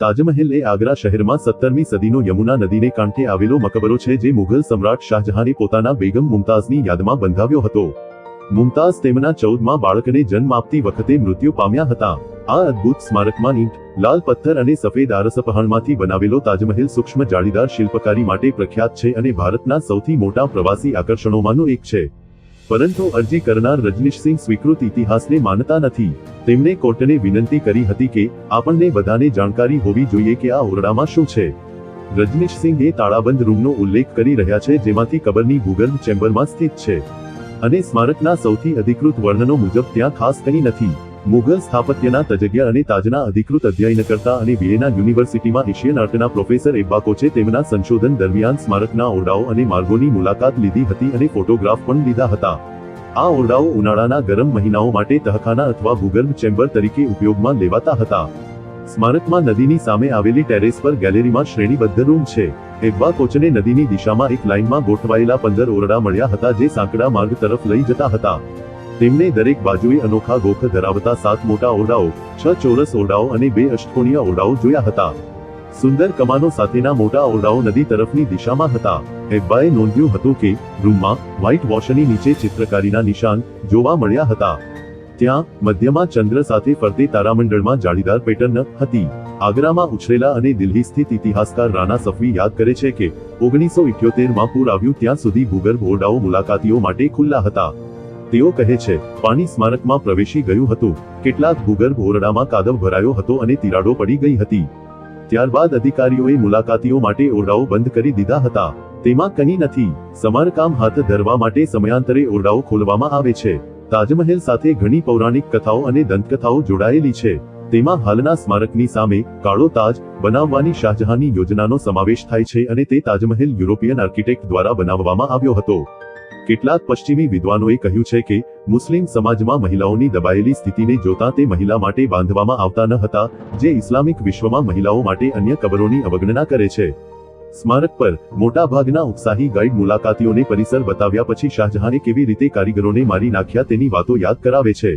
તાજમહેલ એ આગ્રા શહેરમાં સત્તરમી સદીનો યમુના નદીને કાંઠે આવેલો મકબરો છે જે મુઘલ સમ્રાટ શાહજહાને પોતાના બેગમ મુમતાઝની યાદમાં બંધાવ્યો હતો. મુમતાઝ તેમના ચૌદમાં બાળકને જન્મ આપતી વખતે મૃત્યુ પામ્યા હતા. આ અદ્ભુત સ્મારકમાં ઈંટ, લાલ પથ્થર અને સફેદ આરસપહાણમાંથી બનાવેલો તાજમહેલ સૂક્ષ્મ જાળીદાર શિલ્પકારી માટે પ્રખ્યાત છે અને ભારતના સૌથી મોટા પ્રવાસી આકર્ષણોમાંનું એક છે. પરંતુ અરજી કરનાર રજનીશસિંહ સ્વીકૃત ઇતિહાસને માનતા નથી. તેમણે કોર્ટને વિનંતી કરી હતી કે આપણને બધાને જાણકારી હોવી જોઈએ કે આ ઓરડામાં શું છે. રજનીશસિંહ એ તાળાબંધ રૂમનો ઉલ્લેખ કરી રહ્યા છે જેમાંથી કબરની ભૂગર્ભ ચેમ્બરમાં સ્થિત છે. અને સ્મારકના સૌથી અધિકૃત વર્ણનો મુજબ ત્યાં ખાસ કંઈ નથી. મુઘલ સ્થાપત્યના તજજ્ઞ અને તાજના અધિકૃત અધ્યયનકર્તા અને વિયેના યુનિવર્સિટીમાં એશિયન આર્ટના પ્રોફેસર એબ્બાકોચે તેમના સંશોધન દરમિયાન સ્મારકના ઓરડાઓ અને માર્ગોની મુલાકાત લીધી હતી અને ફોટોગ્રાફ પણ લીધા હતા. આ ઓરડાઓ ઉનાળાના ગરમ મહિનાઓ માટે તહખાના અથવા ભૂગર્ભ ચેમ્બર તરીકે ઉપયોગમાં લેવાતા હતા. સ્મારકમાં નદીની સામે આવેલી ટેરેસ પર ગેલેરીમાં શ્રેણીબદ્ધ રૂમ છે. એબ્બા કોચને નદીની દિશામાં એક લાઇનમાં ગોઠવાયેલા પંદર ઓરડા મળ્યા હતા જે સાંકડા માર્ગ તરફ લઈ જતા હતા. તેમને દરેક બાજુએ અનોખા ગોખ ધરાવતા સાત મોટા ઓરડાઓ, છ ચોરસ ઓરડાઓ અને બે અષ્ટકોણીય ઓરડાઓ જોયા હતા. સુંદર કમાનો સાથેના મોટા ઓરડાઓ નદી તરફની દિશામાં હતા. એબ્બાએ નોંધ્યું હતું કે, રૂમમાં વ્હાઇટ વોશની નીચે ચિત્રકારીના નિશાન જોવા મળ્યા હતા. ત્યાં, મધ્યમાં ચંદ્ર સાથે ફરતે તારામંડળમાં જાળીદાર પેટર્ન હતી. આગ્રામાં ઉછરેલા અને દિલ્હી સ્થિત ઇતિહાસકાર રાણા સફવી યાદ કરે છે કે, ઓગણીસો ઇઠ્યોતેરમાં પૂર આવ્યું ત્યાં સુધી ભૂગર્ભ ઓરડાઓ મુલાકાતીઓ માટે ખુલ્લા હતા. તેઓ કહે છે, પાણી સ્મારકમાં પ્રવેશી ગયું હતું. કેટલાક ભૂગર્ભ ઓરડામાં કાદવ ભરાયો હતો અને તિરાડો પડી ગઈ હતી. ત્યારબાદ અધિકારીઓએ મુલાકાતીઓ માટે ઓરડાઓ બંધ કરી દીધા હતા. તેમાં કંઈ નથી. સમારકામ હાથ ધરવા માટે સમયાંતરે ઓરડાઓ ખોલવામાં આવે છે. તાજમહેલ સાથે ઘણી પૌરાણિક કથાઓ અને દંતકથાઓ જોડાયેલી છે. તેમાં હાલના સ્મારકની સામે કાળો તાજ બનાવવાની શાહજહાની યોજનાનો સમાવેશ થાય છે અને તે તાજમહેલ યુરોપિયન આર્કિટેક્ટ દ્વારા બનાવવામાં આવ્યો હતો. કેટલાક પશ્ચિમી વિદ્વાનોએ કહ્યું છે કે, મુસ્લિમ સમાજમાં મહિલાઓની દબાયેલી સ્થિતિને જોતા તે મહિલા માટે બાંધવામાં આવતા ન હતા, જે ઇસ્લામિક વિશ્વમાં મહિલાઓ માટે અન્ય કબરોની અવગણના કરે છે. સ્મારક પર મોટાભાગના ઉત્સાહી ગાઈડ મુલાકાતીઓને પરિસર બતાવ્યા પછી શાહજહાને કેવી રીતે કારીગરોને મારી નાખ્યા તેની વાતો યાદ કરાવે છે.